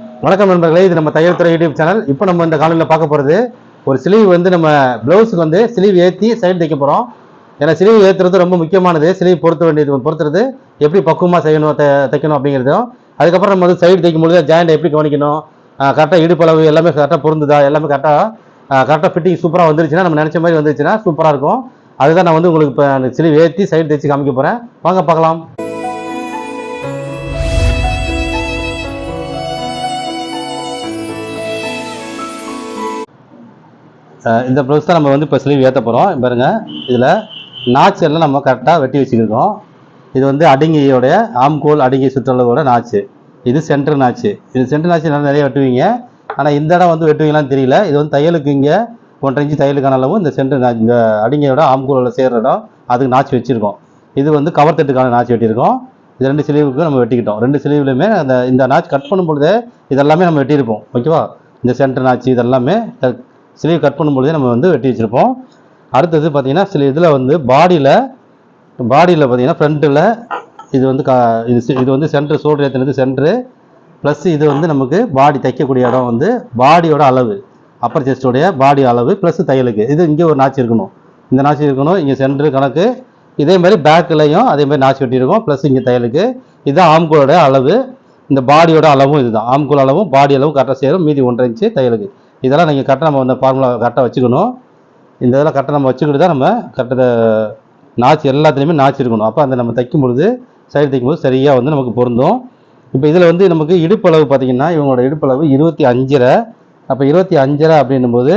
வணக்கம் நண்பர்களே இது நம்ம தையல் துறை யூடியூப் சேனல். இப்போ நம்ம இந்த காலையில் பார்க்க போகிறது ஒரு ஸ்லீவ் வந்து நம்ம ப்ளவுஸுக்கு வந்து ஸ்லீவ் ஏற்றி சைடு தைக்க போகிறோம் ஏன்னா ஸ்லீவ் ஏற்றுறது ரொம்ப முக்கியமானது. ஸ்லீவ் பொறுத்த வேண்டியது பொறுத்துறது எப்படி பக்குவமாக செய்யணும் த தைக்கணும் அப்படிங்கிறதும் அதுக்கப்புறம் நம்ம வந்து சைடு தைக்கும் பொழுது ஜாயிண்ட் எப்படி கவனிக்கணும்? கரெக்டாக இடுப்பளவு எல்லாமே கரெக்டாக பொருந்துதா? எல்லாமே கரெக்டாக கரெக்டாக ஃபிட்டிங் சூப்பராக வந்துருச்சுன்னா நம்ம நினச்ச மாதிரி வந்துருச்சுன்னா சூப்பராக இருக்கும். அதுதான் நான் வந்து உங்களுக்கு இப்போ சிலிவு ஏற்றி சைடு தைச்சு காமிக்க போகிறேன் வாங்க பார்க்கலாம். இந்த ப்ளவுஸ் தான் நம்ம வந்து இப்போ ஸ்லீவ் ஏற்ற போகிறோம் பாருங்கள் இதில் நாச்சு எல்லாம் நம்ம கரெக்டாக வெட்டி வச்சுருக்கோம். இது வந்து அடிங்கையோடைய ஆம்கோல் அடுங்கி சுற்றளவோட நாச்சு இது சென்டர் நாச்சு இது சென்டர் நாச்சு நல்லா நிறைய வெட்டுவீங்க. ஆனால் இந்த இடம் வந்து வெட்டுவீங்களான்னு தெரியல. இது வந்து தையலுக்கு இங்கே ஒன்றரை இன்ச்சு தையலுக்கான அளவும் இந்த சென்டர் நாச்சு இந்த அடிங்கையோட ஆம்கோலில் சேர்ற இடம் அதுக்கு நாச்சு வச்சுருக்கோம். இது வந்து கவர் தட்டுக்கான நாச்சு வெட்டியிருக்கோம். இது ரெண்டு சிலிவுக்கும் நம்ம வெட்டிக்கிட்டோம். ரெண்டு சிலிவுலையுமே அந்த இந்த நாச்சு கட் பண்ணும் பொழுது இதெல்லாமே நம்ம வெட்டியிருப்போம். ஓகேவா இந்த சென்டர் நாச்சு இதெல்லாமே சிலையை கட் பண்ணும்பொழுதே நம்ம வந்து வெட்டி வச்சுருப்போம். அடுத்தது பார்த்திங்கன்னா சில இதில் வந்து பாடியில் பாடியில் பார்த்தீங்கன்னா ஃப்ரண்ட்டில் இது வந்து கா இது இது வந்து சென்ட்ரு சோல்டர் ஏற்றினது சென்ட்ரு ப்ளஸ் இது வந்து நமக்கு பாடி தைக்கக்கூடிய இடம் வந்து பாடியோட அளவு அப்பர் செஸ்டோடைய பாடி அளவு ப்ளஸ் தையலுக்கு. இது இங்கே ஒரு நாச்சு இருக்கணும். இந்த நாச்சு இருக்கணும் இங்கே சென்ட்ரு கணக்கு. இதே மாதிரி பேக்கிலையும் அதே மாதிரி நாச்சு வெட்டியிருக்கோம் ப்ளஸ் இங்கே தையலுக்கு. இதுதான் ஆம்கோலோட அளவு. இந்த பாடியோட அளவும் இதுதான். ஆம்கோல் அளவும் பாடி அளவும் கரெக்டாக சேரும். மீதி ஒன்றரை இன்ச்சு தையலுக்கு. இதெல்லாம் நீங்கள் கரெக்டாக நம்ம அந்த ஃபார்முலா கரெக்டாக வச்சுக்கணும். இந்த இதெல்லாம் கரெக்டாக நம்ம வச்சுக்கிட்டு தான் நம்ம கரெக்டாக நாச்சு எல்லாத்துலேயுமே நாச்சு இருக்கணும். அப்போ அந்த நம்ம தைக்கும் பொழுது சைடு தைக்கும் போது சரியாக வந்து நமக்கு பொருந்தும். இப்போ இதில் வந்து நமக்கு இடுப்பளவு பார்த்தீங்கன்னா இவங்களோட இடுப்பளவு இருபத்தி அஞ்சரை. அப்போ இருபத்தி அஞ்சரை அப்படின்னும் போது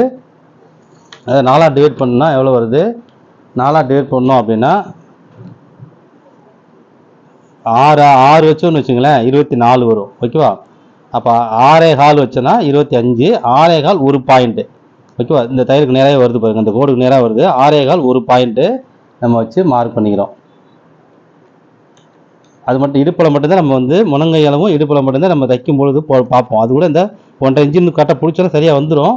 அதை நாலாக டிவைட் பண்ணால் எவ்வளோ வருது? நாலாக டிவைட் பண்ணோம் அப்படின்னா ஆறு ஆறு வச்சோன்னு வச்சுங்களேன் இருபத்தி நாலு வரும். ஓகேவா? அப்போ ஆறே கால் வச்சோன்னா இருபத்தி அஞ்சு ஆறே கால் ஒரு பாயிண்ட்டு ஓகேவா? இந்த தயிருக்கு நேராக வருது பாருங்க. இந்த கோடுக்கு நேராக வருது. ஆறே கால் ஒரு பாயிண்ட்டு நம்ம வச்சு மார்க் பண்ணிக்கிறோம். அது மட்டும் இடுப்பில் மட்டும்தான் நம்ம வந்து முனங்கை அளவும் இடுப்பில் மட்டும்தான் நம்ம தைக்கும் பொழுது போ பார்ப்போம். அது கூட இந்த ஒன்றரை இன்ச்சு கரெக்டாக பிடிச்சாலும் சரியாக வந்துடும்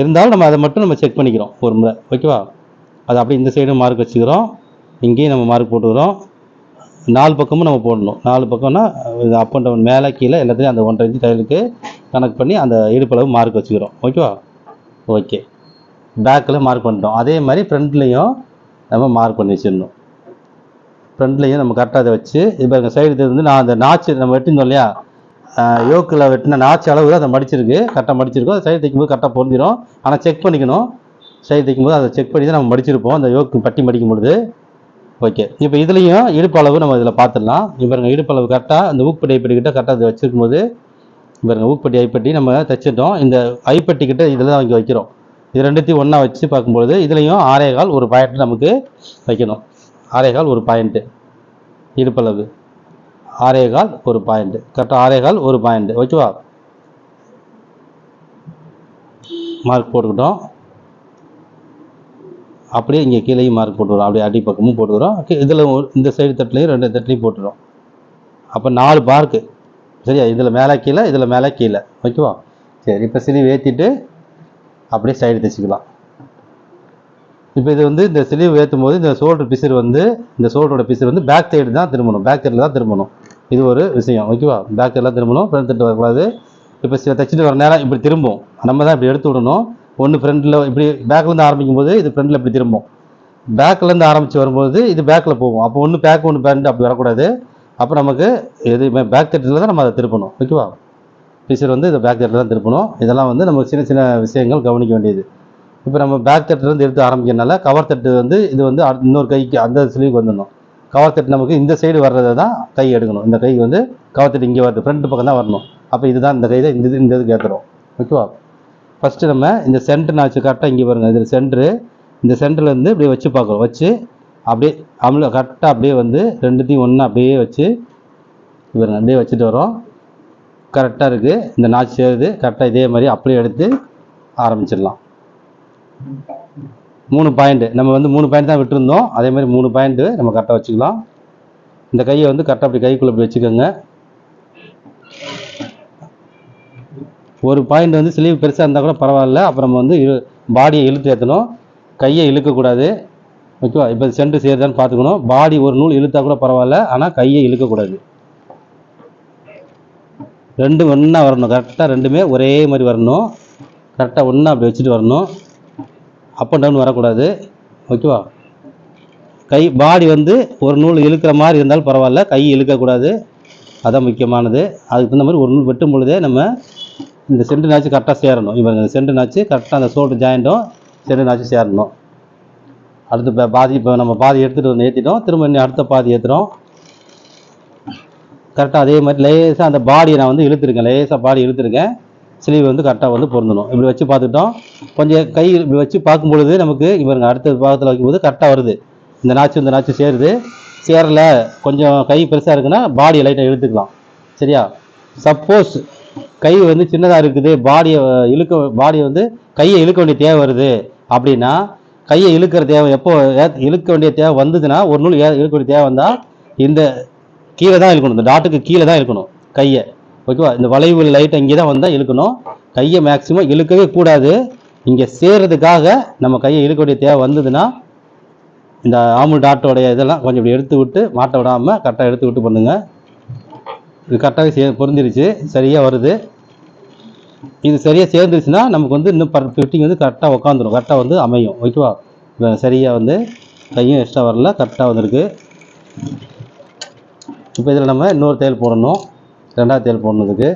இருந்தாலும் நம்ம அதை மட்டும் நம்ம செக் பண்ணிக்கிறோம் ஒரு முறை ஓகேவா? அது அப்படியே இந்த சைடும் மார்க் வச்சுக்கிறோம். இங்கேயும் நம்ம மார்க் போட்டுக்கிறோம். நாலு பக்கமும் நம்ம போடணும். நாலு பக்கம்னா அப் அண்ட் டவுன் மேலே கீழே எல்லாத்தையும் அந்த ஒன்றரை இன்ச்சு தையலுக்கு கணக்கு பண்ணி அந்த இடுப்பளவு மார்க் வச்சுக்கிறோம். ஓகேவா ஓகே பேக்கில் மார்க் பண்ணிட்டோம். அதே மாதிரி ஃப்ரண்ட்லேயும் நம்ம மார்க் பண்ணி வச்சிடணும். ஃப்ரண்ட்லேயும் நம்ம கரெக்டாக அதை வச்சு இப்போ எங்கள் சைடு வந்து நான் அந்த நாச்சு நம்ம வெட்டிருந்தோம் இல்லையா? யோக்கில் வெட்டின நாச்சு அளவு அதை மடிச்சிருக்கு. கரெக்டாக மடிச்சிருக்கோம். சைடு தைக்கும்போது கரெக்டாக பொருந்திடும் ஆனால் செக் பண்ணிக்கணும். சைடு தைக்கும்போது அதை செக் பண்ணி தான் நம்ம மடிச்சிருப்போம். அந்த யோக்கு பட்டி மடிக்கும் பொழுது. ஓகே இப்போ இதுலேயும் இடுப்பு அளவு நம்ம இதில் பார்த்துடலாம் இவருங்க இடுப்பு அளவு கரெக்டாக அந்த ஊக்கப்பட்டி ஐப்பட்டி கரெக்டாக அதை வச்சிருக்கும் போது இவருங்க ஊக்கப்பட்டி ஊப்பட்டி ஐப்பட்டி நம்ம தைச்சிட்டோம். இந்த ஐப்பட்டிக்கிட்ட இதில் தான் இங்கே வைக்கிறோம். இது ரெண்டுத்தையும் ஒன்றா வச்சு பார்க்கும்பொழுது இதுலேயும் ஆறே கால் ஒரு பாயிண்ட் நமக்கு வைக்கணும். ஆறே கால் ஒரு பாயிண்ட்டு இடுப்பளவு. ஆறே கால் ஒரு பாயிண்ட்டு கரெக்டாக ஆறே கால் ஒரு பாயிண்ட்டு ஓகேவா மார்க் போட்டுக்கிட்டோம். அப்படியே இங்கே கீழேயும் மார்க் போட்டுக்கிறோம் அப்படியே அடி பக்கமும் போட்டுக்கிறோம் இதில் இந்த சைடு தட்டிலையும் ரெண்டு தட்டிலையும் போட்டுக்கிறோம் அப்போ நாலு பார்க்கு சரியா? இதில் மேலே கீழே இதில் மேலே கீழே. ஓகேவா? சரி இப்போ சிலிவ் ஏற்றிட்டு அப்படியே சைடு தைச்சிக்கலாம். இப்போ இது வந்து இந்த சிலிவ் ஏற்றும் போது இந்த ஷோல்டர் பிசர் வந்து இந்த ஷோல்டரோட பிசர் வந்து பேக் சைடு தான் திரும்பணும். பேக் சைடில் தான் திரும்பணும். இது ஒரு விஷயம். ஓகேவா? பேக் சைடெலாம் திரும்பணும். ஃப்ரண்ட் தட்டு வரக்கூடாது. இப்போ தைச்சிட்டு வர நேரம் இப்படி திரும்பும். நம்ம தான் இப்படி எடுத்து விடணும். ஒன்று ஃப்ரெண்டில் இப்படி பேக்லேருந்து ஆரம்பிக்கும் போது இது ஃப்ரெண்டில் இப்படி திரும்பும். பேக்லேருந்து ஆரம்பித்து வரும்போது இது பேக்கில் போகும். அப்போ ஒன்று பேக் ஒன்று பேண்ட் அப்படி வரக்கூடாது. அப்போ நமக்கு எதுவுமே பேக் தட்டில் தான் நம்ம அதை திருப்பணும். ஓகேவா? பிசர் வந்து இதை பேக் தட்டில் தான் திருப்பணும். இதெல்லாம் வந்து நம்ம சின்ன சின்ன விஷயங்கள் கவனிக்க வேண்டியது. இப்போ நம்ம பேக் தட்டுலேருந்து எடுத்து ஆரம்பிக்கிறனால கவர் தட்டு வந்து இது வந்து இன்னொரு கைக்கு அந்த ஸ்லீவுக்கு வந்துடணும். கவர் தட்டு நமக்கு இந்த சைடு வர்றதை தான் கை எடுக்கணும். இந்த கை வந்து கவர் தட்டு இங்கே வருது. ஃப்ரண்ட் பக்கம் தான் வரணும். அப்போ இதுதான் இந்த கை தான் இந்த இது- இந்த இதுக்கு ஏற்றுறோம் ஓகேவா? ஃபஸ்ட்டு நம்ம இந்த சென்டர் நாச்சு கரெக்டாக இங்கே பாருங்கள் இதில் சென்ட்ரு இந்த சென்டர்லேருந்து இப்படியே வச்சு பார்க்குறோம் வச்சு அப்படியே அமில கரெக்டாக அப்படியே வந்து ரெண்டுத்தையும் ஒன்றா அப்படியே வச்சு இவருங்க அப்படியே வச்சுட்டு வரோம். கரெக்டாக இருக்குது இந்த நாச்சு சேருது. கரெக்டாக இதே மாதிரி அப்படியே எடுத்து ஆரம்பிச்சிடலாம். மூணு பாயிண்ட்டு நம்ம வந்து மூணு பாயிண்ட் தான் விட்டுருந்தோம். அதே மாதிரி மூணு பாயிண்ட்டு நம்ம கரெக்டாக வச்சுக்கலாம். இந்த கையை வந்து கரெக்டாக அப்படி கைக்குள்ளே அப்படி வச்சுக்கோங்க. ஒரு பாயிண்ட் வந்து ஸ்லீவ் பெருசாக இருந்தால் கூட பரவாயில்ல. அப்புறம் வந்து இழு பாடியை இழுத்து ஏற்றணும் கையை இழுக்கக்கூடாது. ஓகேவா? இப்போ சென்டர் சேருதான்னு பார்த்துக்கணும். பாடி ஒரு நூல் இழுத்தா கூட பரவாயில்ல. ஆனால் கையை இழுக்கக்கூடாது. ரெண்டும் ஒன்றா வரணும். கரெக்டாக ரெண்டுமே ஒரே மாதிரி வரணும். கரெக்டாக ஒன்றா அப்படி வச்சுட்டு வரணும். அப் அண்ட் டவுன் வரக்கூடாது. ஓகேவா? கை பாடி வந்து ஒரு நூல் இழுக்கிற மாதிரி இருந்தாலும் பரவாயில்ல. கை இழுக்கக்கூடாது. அதான் முக்கியமானது. அதுக்கு தகுந்த மாதிரி ஒரு நூல் வெட்டும் பொழுதே நம்ம இந்த சென்டர் நாச்சு கரெக்டாக சேரணும். இவங்க இந்த சென்டர் நாச்சு கரெக்டாக அந்த ஷோல்டர் ஜாயிண்ட்டும் சென்டர் நாச்சு சேரணும். அடுத்து இப்போ பாதி இப்போ நம்ம பாதி எடுத்துகிட்டு வந்து ஏற்றிட்டோம் திரும்ப இன்னும் அடுத்த பாதி ஏற்றுறோம் கரெக்டாக அதே மாதிரி லேசாக அந்த பாடியை நான் வந்து இழுத்துருக்கேன். லேசாக பாடி இழுத்துருக்கேன். ஸ்லீவ் வந்து கரெக்டாக வந்து பொருந்தணும். இப்படி வச்சு பார்த்துட்டோம் கொஞ்சம் கை இப்படி வச்சு பார்க்கும் பொழுது நமக்கு இவருங்க அடுத்த பாகத்தில் வைக்கும்போது கரெக்டாக வருது. இந்த நாச்சு இந்த நாச்சு சேருது. சேரல கொஞ்சம் கை பெருசாக இருக்குன்னா பாடியை லைட்டாக இழுத்துக்கலாம். சரியா? சப்போஸ் கை வந்து சின்னதாக இருக்குது பாடியை இழுக்க பாடியை வந்து கையை இழுக்க வேண்டிய தேவை வருது. அப்படின்னா கையை இழுக்கிற தேவை எப்போ இழுக்க வேண்டிய தேவை வந்ததுன்னா ஒரு நூல் ஏ- இழுக்க வேண்டிய தேவை வந்தால் இந்த கீழே தான் இழுக்கணும். இந்த டாட்டுக்கு கீழே தான் இழுக்கணும் கையை. ஓகேவா இந்த வளைவு லைட் இங்கே தான் வந்தால் இழுக்கணும். கையை மேக்ஸிமம் இழுக்கவே கூடாது. இங்கே சேர்றதுக்காக நம்ம கையை இழுக்க வேண்டிய தேவை வந்ததுன்னா இந்த ஆமுல் டாட்டோடைய இதெல்லாம் கொஞ்சம் இப்படி எடுத்து விட்டு மாட்ட விடாமல் கரெக்டாக எடுத்து விட்டு பண்ணுங்கள் இது கரெக்டாக சே பொருந்திருச்சு சரியாக வருது. இது சரியாக சேர்ந்துருச்சுன்னா நமக்கு வந்து இன்னும் பர் ஃபிட்டிங் வந்து கரெக்டாக உட்காந்துரும் கரெக்டாக வந்து அமையும். ஓகேவா இப்போ சரியாக வந்து கையும் எக்ஸ்ட்ரா வரல. கரெக்டாக வந்திருக்கு. இப்போ இதில் நம்ம இன்னொரு தேல் போடணும். ரெண்டாவது தேல் போடணுதுக்கு.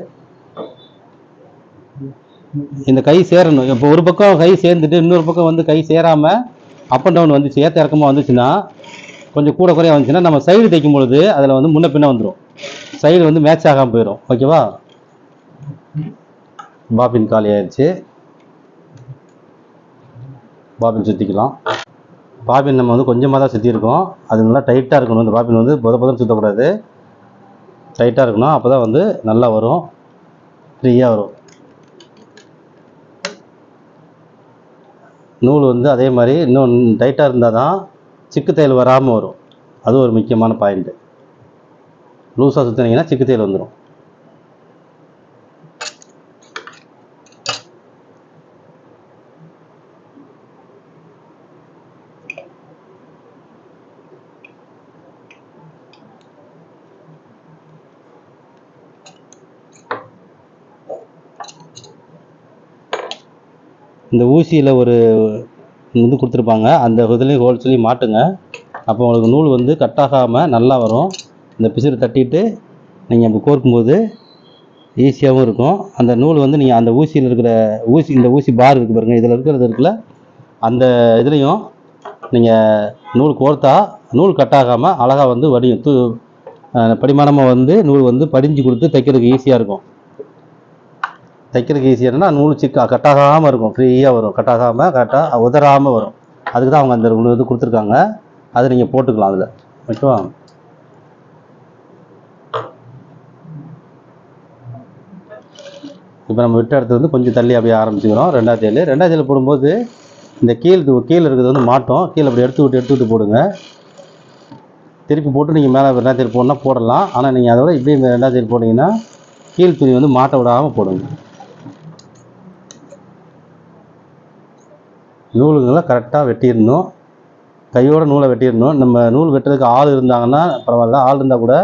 இந்த கை சேரணும். இப்போ ஒரு பக்கம் கை சேர்ந்துட்டு இன்னொரு பக்கம் வந்து கை சேராமல் அப் அண்ட் டவுன் வந்துச்சு. ஏற்ற இறக்கமாக வந்துச்சுன்னா கொஞ்சம் கூட குறையாக வந்துச்சுன்னா நம்ம சைடு தைக்கும் பொழுது அதில் வந்து முன்ன பின்ன வந்துடும் சைடு வந்து மேட்ச் ஆகாமல் போயிடும் ஓகேவா பாபின் காலி ஆயிடுச்சு பாபின் சுற்றிக்கலாம் பாபின் நம்ம வந்து கொஞ்சமாக தான் சுற்றிருக்கோம் அது நல்லா டைட்டாக இருக்கணும். இந்த பாபின் வந்து புத புதம் சுற்றக்கூடாது டைட்டாக இருக்கணும். அப்போ தான் வந்து நல்லா வரும். ஃப்ரீயாக வரும். நூல் வந்து அதே மாதிரி இன்னும் டைட்டாக இருந்தால் தான் சிக்கு தையல் வராமல் வரும். அது ஒரு முக்கியமான பாயிண்ட்டு லூஸாக சுற்றினீங்கன்னா சிக்கு தையல் வந்துடும் இந்த ஊசியில் ஒரு இது கொடுத்துருப்பாங்க. அந்த இதுலேயும் ஹோல்ஸ்லேயும் மாட்டுங்க. அப்போ உங்களுக்கு நூல் வந்து கட் ஆகாமல் நல்லா வரும். இந்த பிசுறு தட்டிட்டு நீங்கள் அப்படி கோர்க்கும்போது ஈஸியாகவும் இருக்கும். அந்த நூல் வந்து நீங்கள் அந்த ஊசியில் இருக்கிற ஊசி இந்த ஊசி பார் இருக்குது பாருங்கள் இதில் இருக்கிறது இருக்குல்ல அந்த இதுலேயும் நீங்கள் நூல் கோர்த்தா நூல் கட்டாகாமல் அழகாக வந்து வடியும். தூ படிமானமாக வந்து நூல் வந்து படிஞ்சு கொடுத்து தைக்கிறதுக்கு ஈஸியாக இருக்கும். தைக்கிறதுக்கு ஈஸியானா நூல் சிக்கா கட்டாகாமல் இருக்கும். ஃப்ரீயாக வரும். கட்டாகாமல் கரெக்டாக உதறாமல் வரும். அதுக்கு தான் அவங்க அந்த நூல் இது கொடுத்துருக்காங்க. அதை நீங்கள் போட்டுக்கலாம் அதில். ஓகேவா? இப்போ நம்ம விட்ட இடத்துல வந்து கொஞ்சம் தள்ளி அப்படியே ஆரம்பிச்சுக்கிறோம். ரெண்டாவது ஏழு ரெண்டாவது ஏழு போடும்போது இந்த கீழ் கீழே இருக்கிறது வந்து மாட்டோம். கீழே அப்படி எடுத்து விட்டு எடுத்து விட்டு போடுங்க. திருப்பி போட்டு நீங்கள் மேலே ரெண்டாவது ஏழு போடணும்னா போடலாம். ஆனால் நீங்கள் அதோட இப்படி இந்த ரெண்டாவது ஏழு போட்டிங்கன்னா கீழ் துணி வந்து மாட்ட விடாமல் போடுங்க. நூலுங்களை கரெக்டாக வெட்டிடணும். கையோட நூலை வெட்டிடணும். நம்ம நூல் வெட்டுறதுக்கு ஆள் இருந்தாங்கன்னா பரவாயில்ல. ஆள் இருந்தால் கூட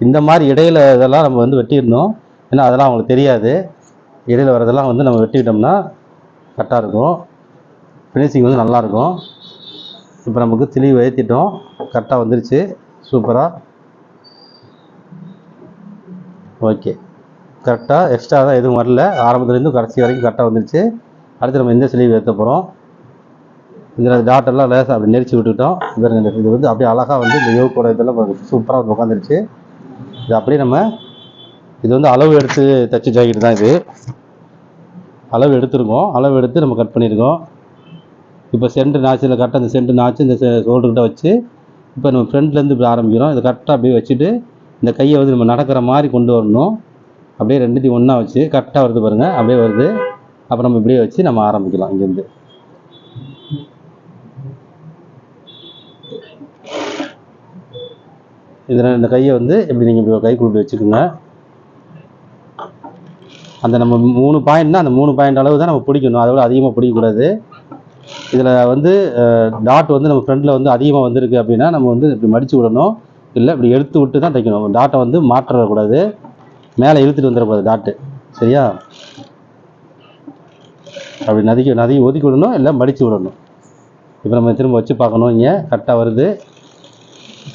இந்த மாதிரி இடையில இதெல்லாம் நம்ம வந்து வெட்டிடணும். ஏன்னா அதெல்லாம் அவங்களுக்கு தெரியாது. இடையில் வரதெல்லாம் வந்து நம்ம வெட்டிக்கிட்டோம்னா கரெக்டாக இருக்கும். ஃபினிஷிங் வந்து நல்லாயிருக்கும் இப்போ நமக்கு தெளிவு ஏற்றிட்டோம் கரெக்டாக வந்துருச்சு. சூப்பராக ஓகே கரெக்டாக எக்ஸ்ட்ரா தான் எதுவும் வரல. ஆரம்பத்துலேருந்து கடைசி வரைக்கும் கரெக்டாக வந்துருச்சு. அடுத்து நம்ம இந்த சிலிவு ஏற்ற போகிறோம் இதில் டாட்டெல்லாம் லேசாக அப்படி நெரிச்சு விட்டுட்டோம் இந்த இது வந்து அப்படியே அழகாக வந்து இந்த யோகோட இதெல்லாம் சூப்பராக உட்காந்துருச்சு இது அப்படியே நம்ம இது வந்து அளவு எடுத்து தைச்ச ஜாக்கெட் தான் இது. அளவு எடுத்துருக்கோம். அளவு எடுத்து நம்ம கட் பண்ணியிருக்கோம். இப்போ சென்டர் நாச்சில் கரெக்டாக அந்த சென்டர் நாச்சு இந்த ஷோல்டர்கிட்ட வச்சு இப்போ நம்ம ஃப்ரண்ட்லேருந்து இப்படி ஆரம்பிக்கிறோம். இதை கரெக்டாக அப்படியே வச்சுட்டு இந்த கையை வந்து நம்ம நடக்கிற மாதிரி கொண்டு வரணும். அப்படியே ரெண்டுத்தையும் ஒன்றா வச்சு கரெக்டாக வருது பாருங்கள் அப்படியே வருது. அப்புறம் நம்ம இப்படியே வச்சு நம்ம ஆரம்பிக்கலாம் இங்கேருந்து. இதில் இந்த கையை வந்து எப்படி நீங்கள் இப்படி கை இப்படி வச்சுக்கோங்க. அந்த நம்ம மூணு பாயிண்ட்னா அந்த மூணு பாயிண்ட் அளவு தான் நம்ம பிடிக்கணும். அதை விட அதிகமாக பிடிக்கக்கூடாது. இதில் வந்து டாட் வந்து நம்ம ஃப்ரண்டில் வந்து அதிகமாக வந்திருக்கு அப்படின்னா நம்ம வந்து இப்படி மடித்து விடணும். இல்லை இப்படி எடுத்து விட்டு தான் தைக்கணும். டாட்டை வந்து மாற்றக்கூடாது. மேலே இழுத்துட்டு வந்துடக்கூடாது டாட்டு சரியா? அப்படி நதிக்கு நதி ஒதுக்கி விடணும் இல்லை மடித்து விடணும். இப்போ நம்ம திரும்ப வச்சு பார்க்கணும். இங்கே கரெக்டாக வருது.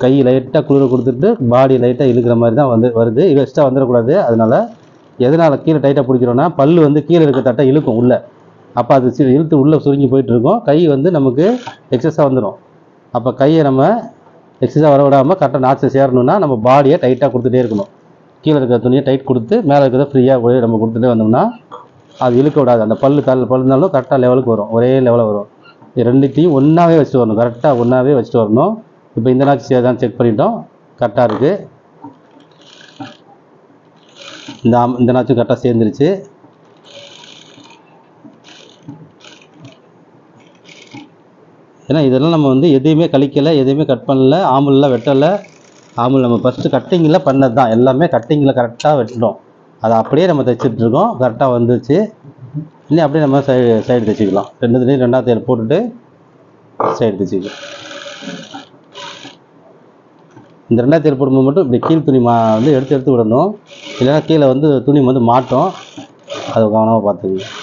கை லைட்டாக குளிர கொடுத்துட்டு பாடி லைட்டாக இழுக்கிற மாதிரி தான் வந்து வருது. இது எக்ஸ்ட்ரா வந்துடக்கூடாது அதனால எதனால் கீழே டைட்டாக பிடிக்கிறோன்னா பல் வந்து கீழே இருக்க தட்டை இழுக்கும் உள்ளே. அப்போ அது இழுத்து உள்ளே சுருங்கி போயிட்டுருக்கோம் கை வந்து நமக்கு எக்ஸஸாக வந்துடும் அப்போ கையை நம்ம எக்ஸஸாக வர விடாமல் கரெக்டாக நாச்சை சேரணும்னா நம்ம பாடியை டைட்டாக கொடுத்துட்டே இருக்கணும். கீழே இருக்கிற துணியை டைட் கொடுத்து மேலே இருக்கிறத ஃப்ரீயாக நம்ம கொடுத்துட்டே வந்தோம்னா அது இழுக்க விடாது. அந்த பல்லு தள்ள பல்லுனாலும் கரெக்டாக லெவலுக்கு வரும். ஒரே லெவலில் வரும். ரெண்டுத்தையும் ஒன்றாவே வச்சுட்டு வரணும். கரெக்டாக ஒன்றாவே வச்சுட்டு வரணும். இப்போ இந்த நாச்சு தான் செக் பண்ணிட்டோம். கரெக்டாக இருக்குது இந்த இந்த நாச்சும் கரெக்டாக சேர்ந்துருச்சு. ஏன்னா இதெல்லாம் நம்ம வந்து எதையுமே கழிக்கலை எதையுமே கட் பண்ணல ஆம்புல்லாம் வெட்டலை. ஆம்புல் நம்ம ஃபஸ்ட்டு கட்டிங்கில் பண்ணது தான் எல்லாமே கட்டிங்கில் கரெக்டாக வெட்டிட்டோம். அதை அப்படியே நம்ம தைச்சிட்ருக்கோம் கரெக்டாக வந்துச்சு இன்னும் அப்படியே நம்ம சைடு சைடு தைச்சிக்கலாம். ரெண்டு ரெண்டாவது போட்டுட்டு சைடு தைச்சிக்கலாம். இந்த ரெண்டாயிரத்தி தையல் போடும்போது மட்டும் இப்படி கீழ் துணி மா வந்து எடுத்து எடுத்து விடணும். இல்லைன்னா கீழே வந்து துணி வந்து மாட்டும். அது கவனமாக பார்த்துக்கணும்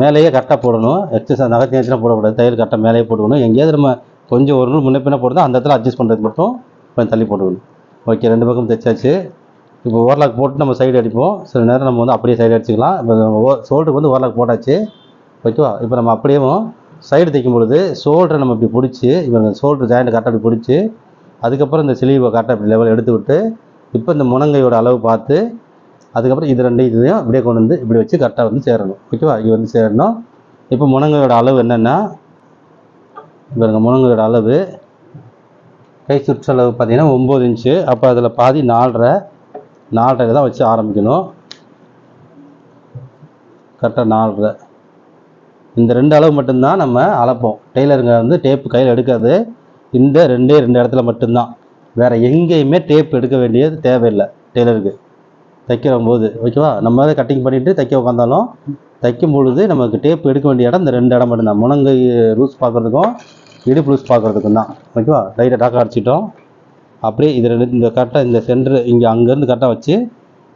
மேலேயே கரெக்டாக போடணும். எக்ஸசைஸ் நகர்த்தி வச்சுலாம் போடக்கூடாது. தையல் கரெக்டாக மேலேயே போட்டுக்கணும். எங்கேயாவது நம்ம கொஞ்சம் ஒரு நூல் முன்ன பின்ன போடுறதோ அந்த இடத்துல அட்ஜஸ்ட் பண்ணுறது மட்டும் கொஞ்சம் தள்ளி போட்டுக்கணும். ஓகே ரெண்டு பக்கம் தைச்சாச்சு. இப்போ ஓவர்லாக் போட்டு நம்ம சைடு அடிப்போம். சில நேரம் நம்ம வந்து அப்படியே சைடு அடிச்சுக்கலாம். இப்போ ஷோல்டருக்கு வந்து ஓவர்லாக் போட்டாச்சு. ஓகேவா? இப்போ நம்ம அப்படியேவும் சைடு தைக்கும் பொழுது ஷோல்டரை நம்ம இப்படி பிடிச்சி இப்போ இந்த ஷோல்டர் ஜாயிண்ட் கரெக்டாக இப்படி பிடிச்சி அதுக்கப்புறம் இந்த சிலிவை கரெக்டாக இப்படி லெவல் எடுத்து விட்டு இப்போ இந்த முனங்கையோட அளவு பார்த்து அதுக்கப்புறம் இது ரெண்டு இதையும் இப்படியே கொண்டு வந்து இப்படி வச்சு கரெக்டாக வந்து சேரணும். ஓகேவா? இது வந்து சேரணும். இப்போ முனங்கையோட அளவு என்னென்னா பாருங்க முனங்கையோட அளவு கை சுற்றளவு பார்த்தீங்கன்னா ஒம்பது இன்ச்சு அப்போ அதில் பாதி நாலரை நாலரை தான் வச்சு ஆரம்பிக்கணும். கரெக்டாக நாலரை. இந்த ரெண்டு அளவு மட்டும்தான் நம்ம அளப்போம். டெய்லருங்க வந்து டேப்பு கையில் எடுக்காது. இந்த ரெண்டே ரெண்டு இடத்துல மட்டும்தான். வேறு எங்கேயுமே டேப் எடுக்க வேண்டியது தேவையில்லை டெய்லருக்கு. தைக்கிற போது ஓகேவா? நம்ம அதை கட்டிங் பண்ணிட்டு தைக்க உட்காந்தாலும் தைக்கும் பொழுது நமக்கு டேப் எடுக்க வேண்டிய இடம் இந்த ரெண்டு இடம் மட்டும்தான். முனங்கை லூஸ் பார்க்குறதுக்கும் இடுப்பு லூஸ் பார்க்குறதுக்கும் தான். ஓகேவா? லைட்டை டாக்கா அடிச்சிட்டோம். அப்படியே இது ரெண்டு இந்த கரெக்டாக இந்த சென்டர் இங்கே அங்கேருந்து கரெக்டாக வச்சு